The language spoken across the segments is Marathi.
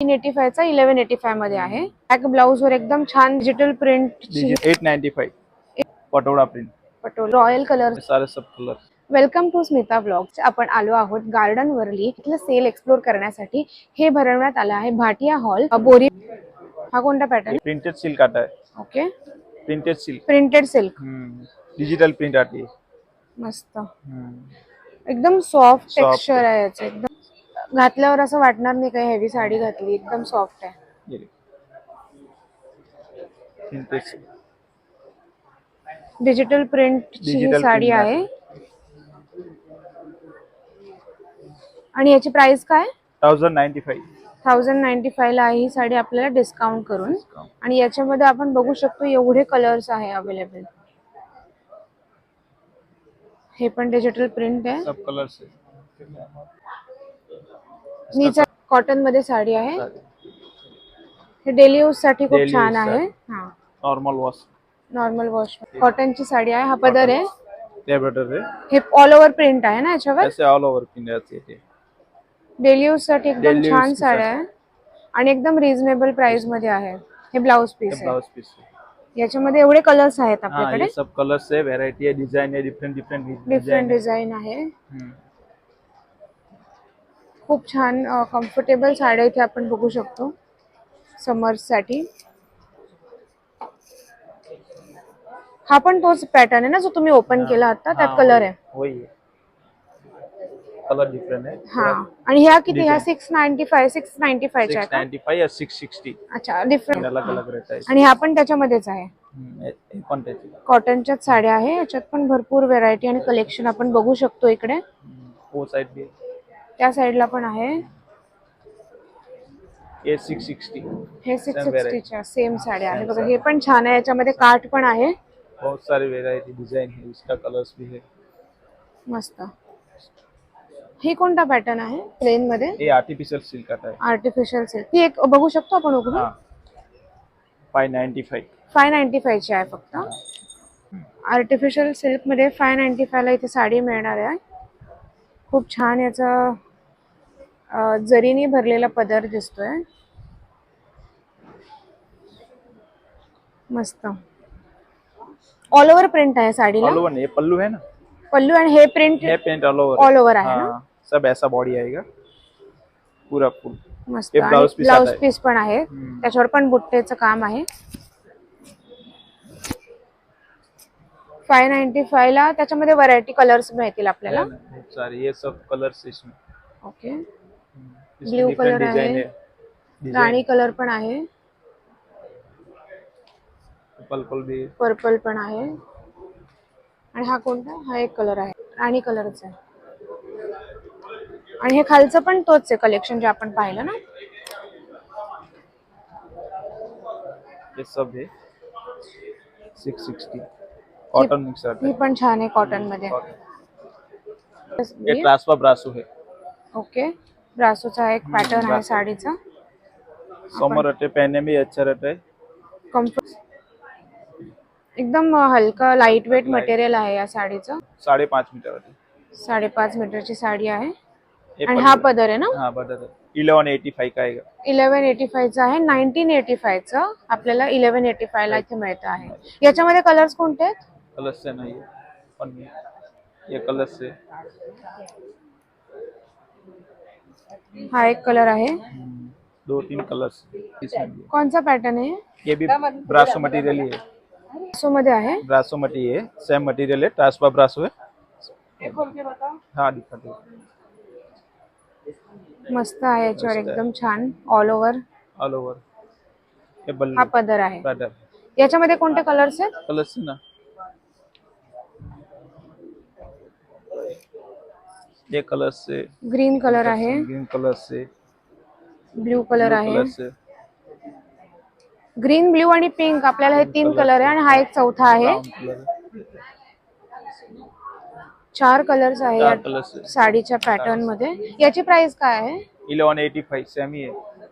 तीन एटी फायचा इलेव्हन एटी फायमध्ये आहे. बॅक ब्लाऊज वर एकदम छान digital print eight ninety five पटोड़ा print पटोल रॉयल कलर सारे सब colour welcome to Smita blogs आपण आलो आहोत गार्डन वरली. इथलं सेल एक्सप्लोर करण्यासाठी हे भरवण्यात आलं आहे भाटिया हॉल बोरी. हा कोणता पॅटर्न प्रिंटेड सिल्क आता है okay printed silk printed silk digital print है मस्त. एकदम सॉफ्ट. टेक्स्चर आहे याचं. एकदम घातल्यावर असं वाटणार नाही काही हेवी साडी घातली एकदम सॉफ्ट आहे. डिजिटल प्रिंटची ही साडी आहे. आणि याची प्राइस काय? Thousand ninety five thousand ninety ला आहे ही साडी आपल्याला डिस्काउंट करून. आणि याच्यामध्ये आपण बघू शकतो एवढे कलर्स आहे अवेलेबल हे पण डिजिटल प्रिंट आहे. सब नीचा कॉटनमध्ये साडी आहे. हे डेली यूजसाठी खूप Daily छान use आहे. हा. नॉर्मल वॉश नॉर्मल वॉश कॉटनची साडी आहे. हा पदर आहे. ते बेटर है हे ऑल ओव्हर प्रिंट आहे ना याच्यावर? ऑल आती है डेली यूजसाठी एकदम Daily use छानसाठी. साड्या आहे. आणि एकदम रिझनेबल प्राइसमध्ये आहे. हे ब्लाउज पीस आहे. ब्लाउज पीस याच्यामध्ये एवढे कलर्स आहेत हाँ आपल्याकडे. सब कलर से वेराइटी है डिजाइन है डिफरेंट डिफरेंट डिफरंट डिझाईन आहे. खूप छान कम्फर्टेबल साड्या इथे आपण बघू शकतो. समर्ससाठी हा पण तोच पॅटर्न आहे ना जो तुम्ही ओपन केला आता? त्यात कलर आहे. है कलर डिफरेंट है. हा आणि ह्या किती? ह्या six ninety five six ninety फायच्या six आहेत नाइन्टी फाइव या सिक्स सिक्सटी? अच्छा डिफरंट अलग अलग रहता आणि ह्या पण त्याच्यामध्येच आहे? कॉटनच्याच साड्या आहे. याच्यात पण भरपूर व्हेरायटी आणि कलेक्शन आपण बघू शकतो इकडे. त्या साईडला पण आहे. ये सिक्स सिक्सटी हे सिक्स Same variety. सिक्स्टीच्या सेम साड्या आहे बघा हे पण छान आहे. याच्यामध्ये काठ पण आहे. बहुत सारी वेराइटी डिजाइन है. इसका कलर्स भी है. मस्त. हे कोणता पॅटर्न आहे? प्लेन मध्ये? ये आर्टिफिशियल सिल्क आता है आर्टिफिशियल सिल्क ती एक बघू शकतो आपण उघडून? हाँ. Five ninety five five ninety फायची आहे फक्त. आर्टिफिशियल सिल्कमध्ये फाय नाईन्टी ला इथे साडी मिळणार आहे. खूप छान याचा जरीने भरलेला पदर दिसतोय. मस्त. ऑल ओव्हर प्रिंट आहे साडीला. ऑल ओवर ये पल्लू है ना? पल्लू आणि हे प्रिंट ये paint all over all over आहे ना? हाँ सब ऐसा बॉडी आएगा पूरा फुल मस्त. हे ब्लाउज आता आहे. पीस पण आहे. त्याच्यावर पण बुट्टेचं काम आहे. फाय नाईन्टी फाय ला त्याच्यामध्ये व्हरायटी कलर्स मिळतील आपल्याला. सारे ये सब कलर्स इसमें ओके color design आहे. राणी कलर पण आहे. पर्पल पण आहे. आणि हा कोणता? हा एक कलर आहे. राणी कलरचा आहे. आणि हे खालचं पण तोच आहे कलेक्शन जे आपण पाहिलं ना? ये सब है. कॉटन मिक्स ही पण छान आहे कॉटनमध्ये. ये ट्रांसफर ब्रासो है ओके ब्रासोचा एक पॅटर्न आहे. साडीचा. समर रहते पहनने में अच्छा रहता है कम्फर्ट एकदम हलका लाइट वेट मटेरियल आहे या साडीचं. साढ़े पाँच मीटर रहते साडेपाच मीटरची साडी आहे. आणि हा। पदर आहे ना? हाँ बता इलेवन एटी फाइव का आएगा इलेव्हन एटी फायचं आहे. नाईन्टीन एटी फायचं आपल्याला इलेव्हन एटी फायला इथे मिळतं आहे. याच्यामध्ये कलर्स कोणते आहेत? कलर से नहीं है और नहीं। हा एक कलर आहे. दो तीन कलर्स इसमें कोणचा पॅटर्न आहे? है। ये भी ब्रासो मटेरियल ही है. सो मध्ये आहे. ब्रासो मटेरियल है. सेम मटेरियल है. ट्रांसफर ब्रासो है. हाँ दिखाते मस्त आहे याच्यावर मस्त आहे. एकदम छान. ऑल ओव्हर ऑल ओवर ये हा बल्लू. पदर आहे. पैटर्न याच्यामध्ये कोणते कलर्स आहेत? कलर्स है ना. ये कलर से ग्रीन कलर आहे. ग्रीन कलर से ब्ल्यू कलर आहे. ग्रीन ब्ल्यू आणि पिंक आपल्याला हे तीन कलर आहे आणि हा एक चौथा आहे. चार कलर्स आहे या साडीच्या पॅटर्नमध्ये. याची प्राइस काय आहे? इलेवन एटी फाइव सेम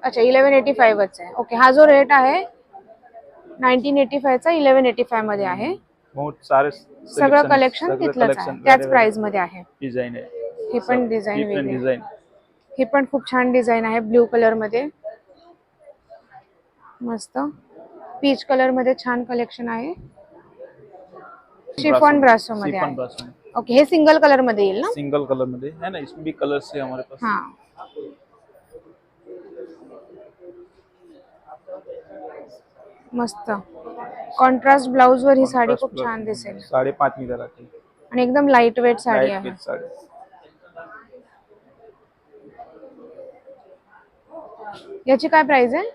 अच्छा इलेव्हन एटी फाईव्हच आहे. ओके हा जो रेट आहे नाईन्टीन एटी फायचा इलेव्हन एटी फायमध्ये आहे. सगळं कलेक्शन तिथलंच आहे. त्याच प्राइसमध्ये आहे. डिजाइन है हे पण डिझाईन वेगळी. डिजाइन ही पण खूप छान डिझाईन आहे ब्ल्यू कलरमध्ये. मस्त. पीच कलरमध्ये छान कलेक्शन आहे. शिफॉन ब्रासो मध्ये ओके हे सिंगल कलरमध्ये येईल ना? सिंगल कलर में है ना इसमें भी कलर्स है हमारे पास. हा. मस्त. कॉन्ट्रास्ट ब्लाउज वर ही साडी खूप छान दिसेल. साढ़े पाँच मीटर आणि एकदम लाइट वेट साडी आहे वेट साड़ी याची काय प्राइस आहे?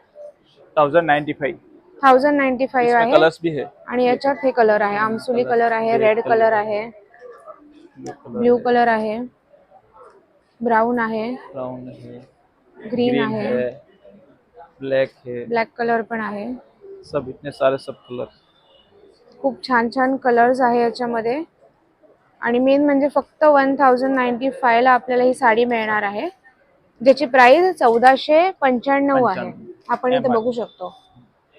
Thousand ninety five thousand ninety five इसमें आहे. कलर्स भी है। आणि याच्यात हे कलर आहे. आमसुली कलर आहे रेड. कलर आहे. ब्लू कलर ब्ल्यू कलर आहे. ब्राऊन आहे. ब्राउन है ग्रीन ग्रीन आहे. ब्लैक है. ब्लॅक कलर पण आहे. सब इतने सारे सब कलर खूप छान छान कलर्स आहे याच्यामध्ये. आणि मेन म्हणजे फक्त वन थाउजंड नाईन्टी ला आपल्याला ही साडी मिळणार आहे. ज्याची प्राइस चौदाशे पंच्याण्णव आहे. आपण इथे. बघू शकतो.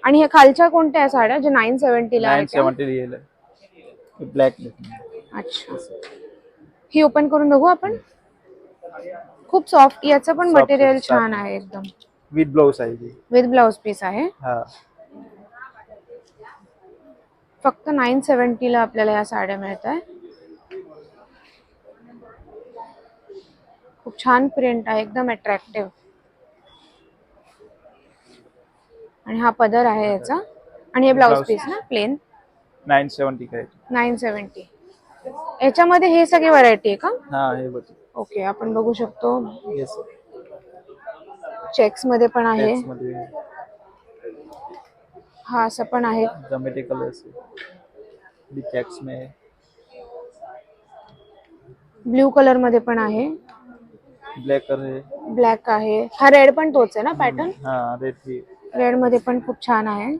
आणि हे खालच्या कोणत्या आहे साड्या? जे नाईन सेव्हन्टीला आहे है ब्लैक अच्छा. ही ओपन करून बघू आपण. खूप सॉफ्ट याचं पण मटेरियल आहे, छान आहे एकदम. विथ ब्लाउज आएगी विथ ब्लाउज पीस आहे. हाँ. फक्त नाईन सेव्हन्टीला आपल्याला या साड्या मिळत आहे खूप छान प्रिंट आहे एकदम अट्रॅक्टिव्ह आणि हा पदर आहे याचा. आणि हे ब्लाउज Blouse. पीस ना प्लेन का है नाईन सेव्हन्टी याच्यामध्ये हे सगळी व्हरायटी आहे का? हाँ ओके आपण बघू शकतो. येस चेक्समध्ये पण आहे. हा असं पण आहे. ब्ल्यू कलरमध्ये पण आहे. ब्लैक कलर है ब्लॅक आहे. हा रेड पण तोच आहे ना पॅटर्न? हाँ रेडमध्ये पण खूप छान आहे.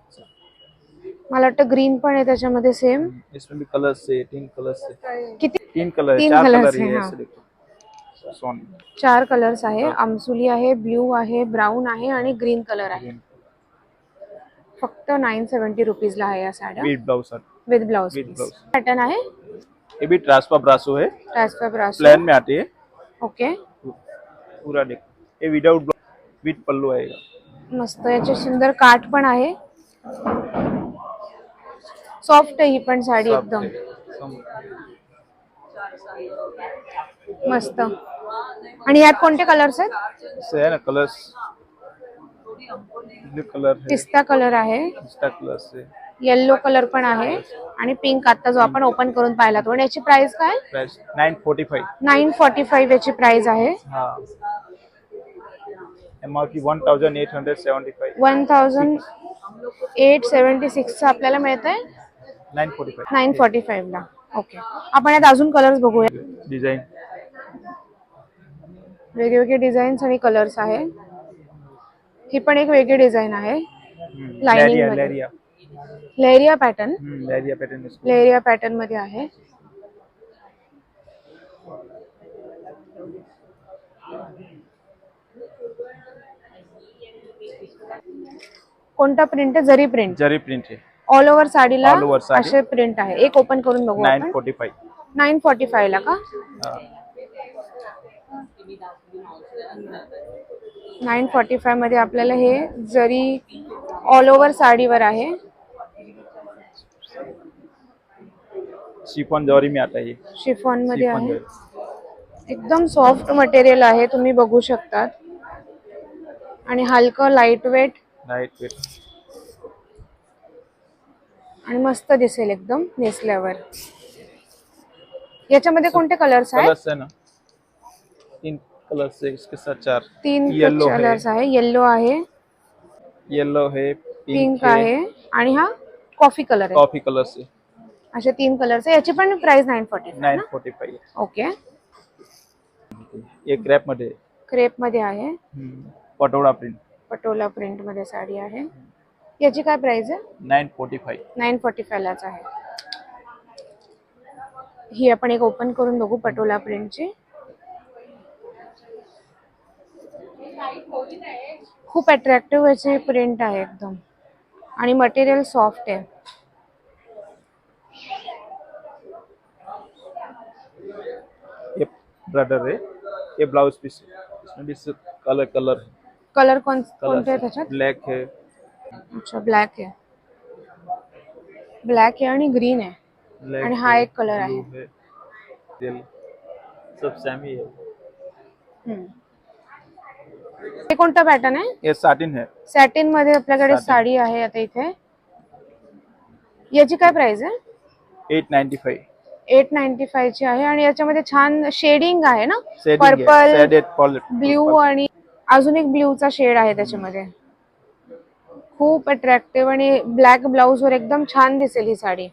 मला वाटतं ग्रीन पण आहे त्याच्यामध्ये सेम इसमें भी कलर्स है तीन कलर्स है किती? तीन कलर है तीन चार कलर है, है हाँ. ऐसे देखो सोन चार कलर्स आहे. आमसुली आहे ब्ल्यू आहे ब्राऊन आहे आणि ग्रीन कलर आहे. फक्त नाईन सेव्हन्टी रुपीजला आहे या साड्या. With blouse with blouse blouse. Pattern आहे? ये भी ट्रांसफर ब्रासो है ट्रान्सफर ब्रास प्लेन में आती है ओके पूरा देखो। ये विदाउट विथ पल्लू आएगा। मस्त याचे सुंदर काठ पण आहे. सॉफ्ट ही पण साडी एकदम. मस्त. आणि यात कोणते कलर्स आहेत? है ना कलर्स कलर पिस्ता कलर आहे. कलर से येल्लो कलर पण आहे. आणि पिंक आता जो आपण ओपन करून पाहिला तो. आणि याची प्राइस काय? Price nine forty five nine forty five याची प्राइस आहे. हाँ M R P one thousand eight hundred seventy five one thousand eight seventy सिक्सचं आपल्याला मिळत आहे? Nine forty five nine forty फाईव्हला okay आपण यात अजून कलर्स बघूया. डिजाइन वेगवेगळे डिझाईन्स आणि कलर्स आहे. ही पण एक वेगळी डिझाईन आहे. लहरिया लेरिया पॅटर्न लहरिया पैटर्न लेरिया पॅटर्नमध्ये आहे. कोणता प्रिंट आहे? Zari print zari print all over साडीला All over sari. असे प्रिंट आहे. एक ओपन करून बघू आपण. Forty five nine forty five ला का? नाईन फॉर्टी फायमध्ये आपल्याला हे जरी ऑल ओव्हर साडीवर आहे. शिफॉन जॉरी में आता है. शिफॉनमध्ये शिफॉन आहे. जॉरी एकदम सॉफ्ट मटेरियल आहे तुम्ही बघू शकतात. आणि हलकं लाइट वेट लाइट वेट आणि मस्त दिसेल एकदम नेसल्यावर. याच्यामध्ये कोणते कलर्स आहेत? कलर्स है ना. तीन कलर्स है इसके साथ चार. तीन येलो कलर्स आहे. येल्लो आहे. येलो है पिंक आहे. आणि हा कॉफी कलर आहे. कॉफी कलर से असे तीन कलर्स आहे. याची पण price nine forty nine forty five okay ये क्रॅपमध्ये क्रेपमध्ये आहे. हम्म, पटोळा प्रिंट पटोला प्रिंटमध्ये साडी आहे. याची काय प्राइस आहे? Nine forty five nine forty फायलाच आहे. ही आपण एक ओपन करून बघू पटोला प्रिंटची. खूप अट्रॅक्टिव्ह याची प्रिंट आहे एकदम. आणि मटेरियल सॉफ्ट आहे. ये ब्रदर है ये ब्लाउज पीस है इसमें भी कलर कलर कलर कोण कोणते आहे. त्याच्यात? ब्लैक है अच्छा ब्लॅक आहे. ब्लॅक आहे आणि ग्रीन आहे. आणि हा एक कलर आहे. है, सब सेम ही है हम्म. हे कोणता पॅटर्न आहे? ये साटिन है सॅटिनमध्ये आपल्याकडे Satin. साडी आहे आता इथे. याची काय प्राइस आहे? Eight ninety five eight ninety five ची आहे. आणि याच्यामध्ये छान शेडिंग आहे ना? शेडिंग है पर्पल शेडेड ब्ल्यू आणि अजून एक ब्ल्यूचा शेड आहे त्याच्यामध्ये. खूप अट्रॅक्टिव्ह आणि ब्लॅक ब्लाउज वर एकदम छान दिसेल ही साडी.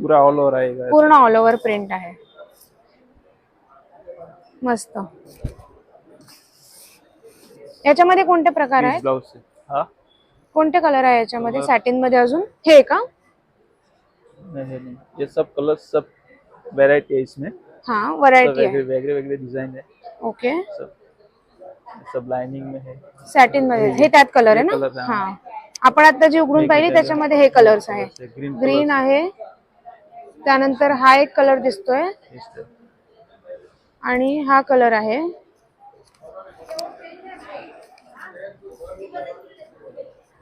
पूरा ऑल ओवर आएगा पूर्ण ऑल ओव्हर प्रिंट आहे. मस्त. याच्यामध्ये कोणते प्रकार आहेत? ब्लाउज हाँ? कोणते कलर आहे याच्यामध्ये? सॅटिनमध्ये अजून? हे का? नहीं नहीं नहीं. ये सब कलर सब है इसमें. हा व्हरायटी आहे वेगळे वेगळे वेगळे डिजाइन है ओके. सब लाइनिंग में है. सॅटिनमध्ये. हे त्यात कलर आहे हे ना? colours आहे. हा. आपण आता जी उघडून पाहिली त्याच्यामध्ये हे कलर्स आहे. ग्रीन ग्रीन आहे. त्यानंतर हा एक कलर दिसतोय. आणि हा कलर आहे.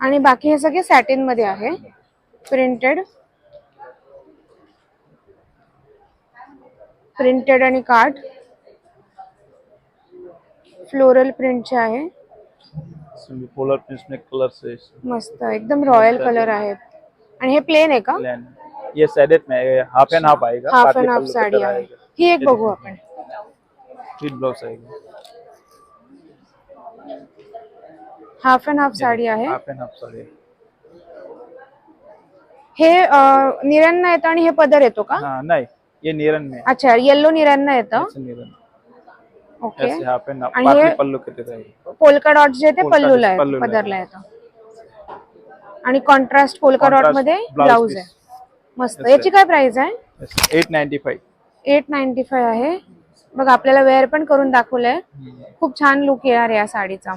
आणि बाकी हे सगळे सॅटिनमध्ये आहे. प्रिंटेड प्रिंटेड आणि कार्ड फ्लोरल प्रिंटचे आहे. पोलर प्रिंट्स में कलर से मस्त एकदम रॉयल कलर आहेत. आणि हे प्लेन आहे का? प्लान ये सेडेड में हाफ एंड हाफ आएगा half party and half sari आहे ही एक बघू आपण. विद ब्लाउज आएगा हाफ अँड हाफ साडी आहे. हाफ एंड हाफ साड़ी हे अं, निऱ्यांना येतं आणि हे पदर येतो का? हाँ नहीं. ये नीरन में अच्छा येल्लो निऱ्यांना येतं. नीरन ओके आणि पल्लू की तरह आएगा पोलका डॉट जे ते पल्लूला आहे पल्लूला पदरला येतं आणि कॉन्ट्रास्ट पोलका डॉट Contrast मध्ये blouse piece. आहे. मस्त. Yes, याची काय प्राइस आहे? Eight ninety five eight ninety five आहे. बघ आपल्याला वेअर पण करून दाखवलंय. खूप छान लुक येणार आहे या साडीचा.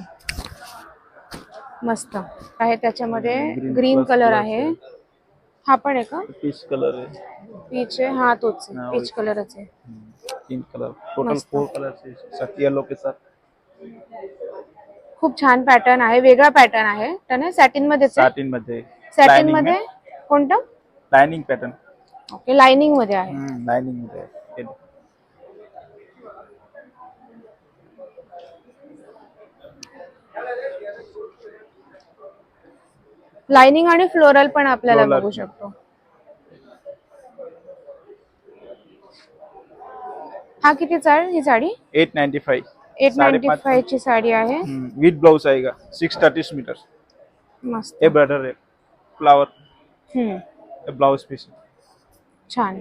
मस्त. आहे त्याच्यामध्ये Green ग्रीन plus कलर आहे. आहे. हा पण आहे का? पीच कलर है पीच आहे. हा तोच हा, पीच. कलरच आहे. पिंक कलर टोटल मस्त. फोर कलर येलो के साथ. खूप छान पॅटर्न आहे वेगळा पॅटर्न आहे. त्याने सॅटिन मध्येच साटिनमध्ये. सॅटिन lining मध्ये? कोणतं? लाइनिंग पैटर्न ओके लाइनिंगमध्ये आहे. लाइनिंगमध्ये आहे. हे. लाइनिंग आणि फ्लोरल पण आपल्याला Floral. बघू. शकतो हा कितीचा आहे ही साडी? 895 एट नाईन्टी साडेपाच. फाय ची साडी आहे. विथ ब्लाउज आएगा सिक्स थर्टी मीटर मस्त. बॉर्डर है फ्लावर. हम्म. ये ब्लाउज पीस छान.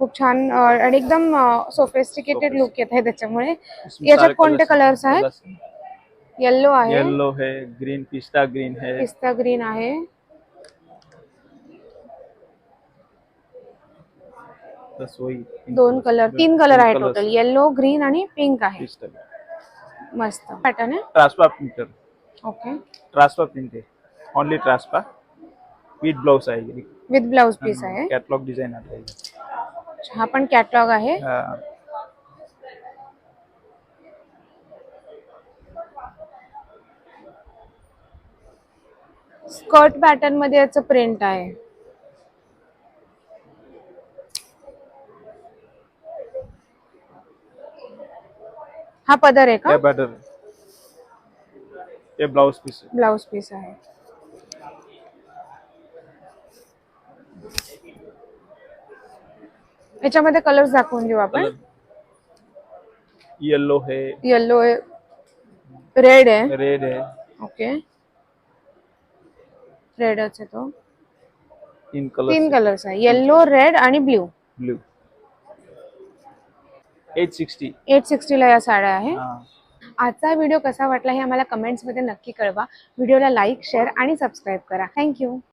खूप छान आणि एकदम सोफिस्टिकेटेड लुक येत आहे त्याच्यामुळे. याच्यात कोणते कलर्स आहेत? येल्लो आहे. येलो है ग्रीन पिस्ता ग्रीन है पिस्ता ग्रीन आहे. दोन कलर तीन कलर आहे टोटल येल्लो ग्रीन आणि पिंक आहे. मस्त. पॅटर्न आहे? Transfer printer okay transfer print है ओनली ट्रांसफर विथ ब्लाउज आएगी विथ ब्लाउज पीस आहे. कैटलॉग आता है पण कॅटलॉग आहे. स्कर्ट पॅटर्नमध्ये याचं प्रिंट आहे. हा पदर आहे का? बॉर्डर ये ब्लाउज पीस ब्लाउज पीस आहे. याच्यामध्ये कलर्स दाखवून देऊ आपण. येलो है. येल्लो आहे. रेड आहे. रेड है ओके रेडच आहे तो. तीन कलर तीन कलर्स आहे. येल्लो रेड आणि blue blue eight sixty. Eight सिक्स्टीला या साड्या आहे. आजचा व्हिडिओ कसा वाटला हे आम्हाला कमेंट्समध्ये नक्की कळवा. व्हिडिओला लाईक शेअर आणि सबस्क्राईब करा. Thank you